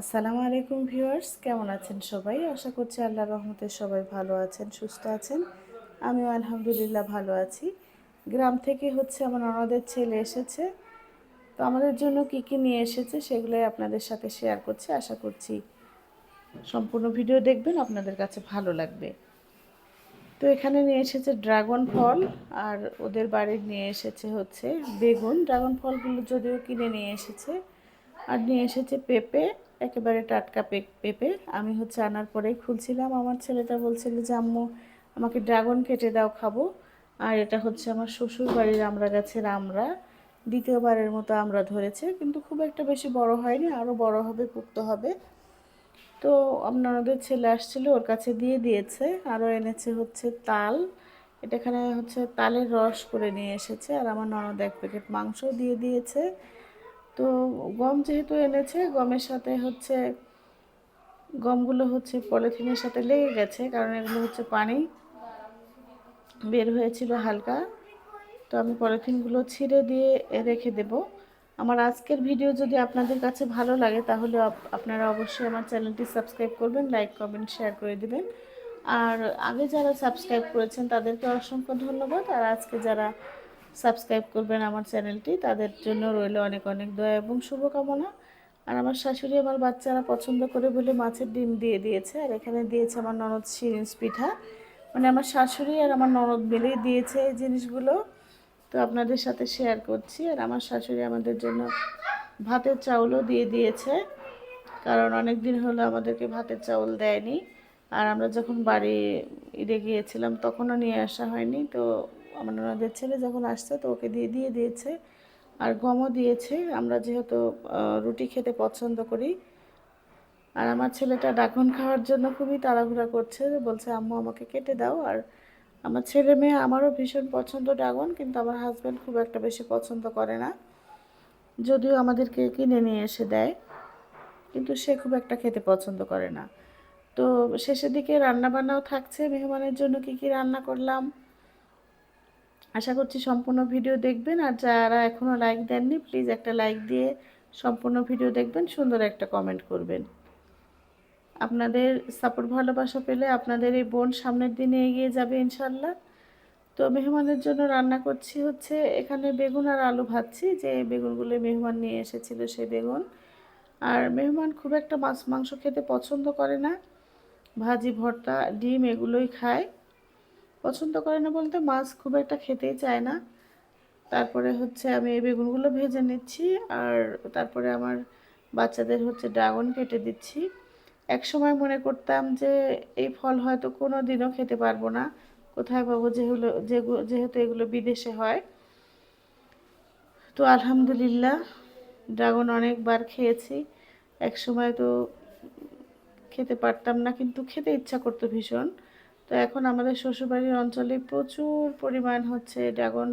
আসসালামু আলাইকুম ভিউয়ার্স, কেমন আছেন সবাই? আশা করছি আল্লাহ রহমতে সবাই ভালো আছেন, সুস্থ আছেন। আমিও আলহামদুলিল্লাহ ভালো আছি। গ্রাম থেকে হচ্ছে আমার ননদের ছেলে এসেছে। তো আমাদের জন্য কি কি নিয়ে এসেছে সেগুলোই আপনাদের সাথে শেয়ার করছি। আশা করছি সম্পূর্ণ ভিডিও দেখবেন, আপনাদের কাছে ভালো লাগবে। তো এখানে নিয়ে এসেছে ড্রাগন ফল আর ওদের বাড়ির নিয়ে এসেছে হচ্ছে বেগুন। ড্রাগন ফলগুলো যদিও কিনে নিয়ে এসেছে আর নিয়ে এসেছে পেঁপে, একেবারে টাটকা পেঁপে আমি হচ্ছে আনার পরেই খুলছিলাম। আমার ছেলেটা বলছিল যে, আম্মু, আমাকে ড্রাগন কেটে দাও, খাব। আর এটা হচ্ছে আমার শ্বশুর বাড়ির আমরা গাছের আমরা। দ্বিতীয়বারের মতো আমরা ধরেছে, কিন্তু খুব একটা বেশি বড় হয়নি আরও বড় হবে, পুক্ত হবে। তো আপনাদের ছেলে আসছিল, ওর কাছে দিয়ে দিয়েছে। আরও এনেছে হচ্ছে তাল। এটা এখানে হচ্ছে তালের রস করে নিয়ে এসেছে। আর আমার ননদ এক প্যাকেট মাংস দিয়ে দিয়েছে। তো গম যেহেতু এনেছে, গমের সাথে হচ্ছে গমগুলো হচ্ছে পলিথিনের সাথে লেগে গেছে, কারণ এগুলো হচ্ছে পানি। বের হয়েছিল হালকা। তো আমি পলিথিনগুলো ছিঁড়ে দিয়ে রেখে দেব। আমার আজকের ভিডিও যদি আপনাদের কাছে ভালো লাগে, তাহলে আপনারা অবশ্যই আমার চ্যানেলটি সাবস্ক্রাইব করবেন, লাইক, কমেন্ট, শেয়ার করে দেবেন। আর আগে যারা সাবস্ক্রাইব করেছেন, তাদেরকে অসংখ্য ধন্যবাদ। আর আজকে যারা সাবস্ক্রাইব করবেন আমার চ্যানেলটি। তাদের জন্য রইল অনেক অনেক দয়া এবং শুভকামনা। আর আমার শাশুড়ি আমার বাচ্চারা পছন্দ করে বলে মাছের ডিম দিয়ে দিয়েছে। আর এখানে দিয়েছে আমার ননদ সিরিঞ্জ পিঠা। মানে আমার শাশুড়ি আর আমার ননদ মিলেই দিয়েছে এই জিনিসগুলো। তো আপনাদের সাথে শেয়ার করছি। আর আমার শাশুড়ি আমাদের জন্য ভাতের চাউলও দিয়ে দিয়েছে। কারণ অনেক দিন হলো আমাদেরকে ভাতের চাউল দেয়নি। আর আমরা যখন বাড়ি ঈদে গিয়েছিলাম তখনও নিয়ে আসা হয়নি। তো আমার ওনাদের ছেলে যখন আসছে তো ওকে দিয়ে দিয়ে দিয়েছে আর গমও দিয়েছে। আমরা যেহেতু রুটি খেতে পছন্দ করি। আর আমার ছেলেটা ডাকন খাওয়ার জন্য খুবই তাড়াহুড়া করছে, বলছে, আম্মু, আমাকে কেটে দাও। আর আমার ছেলে মেয়ে আমারও ভীষণ পছন্দ ড্রাগন কিন্তু আমার হাজব্যান্ড খুব একটা বেশি পছন্দ করে না। যদিও আমাদেরকে কিনে নিয়ে এসে দেয়, কিন্তু সে খুব একটা খেতে পছন্দ করে না। তো শেষের দিকে রান্নাবান্নাও থাকছে, মেহমানের জন্য কি কি রান্না করলাম। আশা করছি সম্পূর্ণ ভিডিও দেখবেন। আর যারা এখনও লাইক দেননি প্লিজ একটা লাইক দিয়ে সম্পূর্ণ ভিডিও দেখবেন, সুন্দর একটা কমেন্ট করবেন। আপনাদের সাপোর্ট ভালোবাসা পেলে আপনাদের এই বোন সামনের দিনে এগিয়ে যাবে ইনশাল্লাহ তো মেহমানের জন্য রান্না করছি হচ্ছে এখানে বেগুন আর আলু ভাজছি, যে বেগুনগুলো মেহমান নিয়ে এসেছিল সেই বেগুন। আর মেহমান খুব একটা মাছ মাংস খেতে পছন্দ করে না। ভাজি, ভর্তা, ডিম এগুলোই খায়। পছন্দ করে না বলতে মাছ খুব একটা খেতেই চায় না। তারপরে হচ্ছে আমি এই বেগুনগুলো ভেজে নিচ্ছি আর তারপরে আমার বাচ্চাদের হচ্ছে ড্রাগন কেটে দিচ্ছি। এক সময় মনে করতাম যে এই ফল হয়তো কোনো দিনও খেতে পারব না। কোথায় পাবো যেগুলো যেহেতু এগুলো বিদেশে হয়। তো আলহামদুলিল্লাহ ড্রাগন অনেকবার খেয়েছি। এক সময় তো খেতে পারতাম না, কিন্তু খেতে ইচ্ছা করতো ভীষণ। তো এখন আমাদের শ্বশুরবাড়ির অঞ্চলে প্রচুর পরিমাণ হচ্ছে ড্রাগন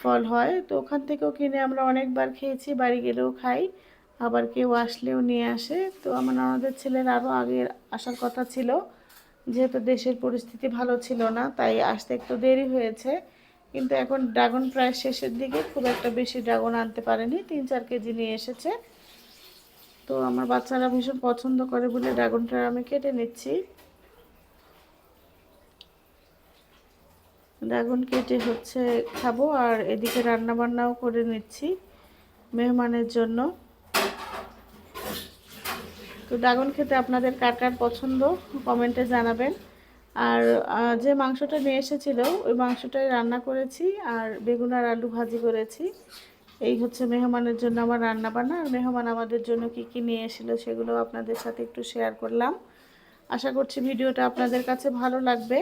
ফল হয়। তো ওখান থেকেও কিনে আমরা অনেকবার খেয়েছি, বাড়ি গেলেও খাই, আবার কেউ আসলেও নিয়ে আসে। তো আমার আমাদের ছেলের আরও আগে আসার কথা ছিল, যেহেতু দেশের পরিস্থিতি ভালো ছিল না, তাই আসতে একটু দেরি হয়েছে। কিন্তু এখন ড্রাগন প্রায় শেষের দিকে, খুব একটা বেশি ড্রাগন আনতে পারেনি, তিন চার কেজি নিয়ে এসেছে। তো আমার বাচ্চারা ভীষণ পছন্দ করে বলে ড্রাগনটা আমি কেটে নিচ্ছি। ড্রাগন কেটে হচ্ছে খাব, আর এদিকে রান্না বান্নাও করে নিচ্ছি মেহমানের জন্য। তো ড্রাগন খেতে আপনাদের কার কার পছন্দ কমেন্টে জানাবেন। আর যে মাংসটা নিয়ে এসেছিল, ওই মাংসটাই রান্না করেছি, আর বেগুন আর আলু ভাজি করেছি। এই হচ্ছে মেহমানের জন্য আমার রান্না বান্না আর মেহমান আমাদের জন্য কি কি নিয়ে এসেছিল সেগুলো আপনাদের সাথে একটু শেয়ার করলাম। আশা করছি ভিডিওটা আপনাদের কাছে ভালো লাগবে।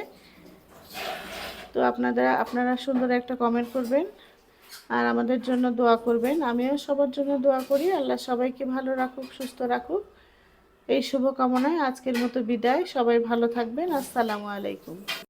তো আপনারা আপনারা সুন্দর একটা কমেন্ট করবেন আর আমাদের জন্য দোয়া করবেন। আমিও সবার জন্য দোয়া করি। আল্লাহ সবাইকে ভালো রাখুক, সুস্থ রাখুক। এই শুভকামনায় আজকের মতো বিদায়। সবাই ভালো থাকবেন। আসসালামু আলাইকুম।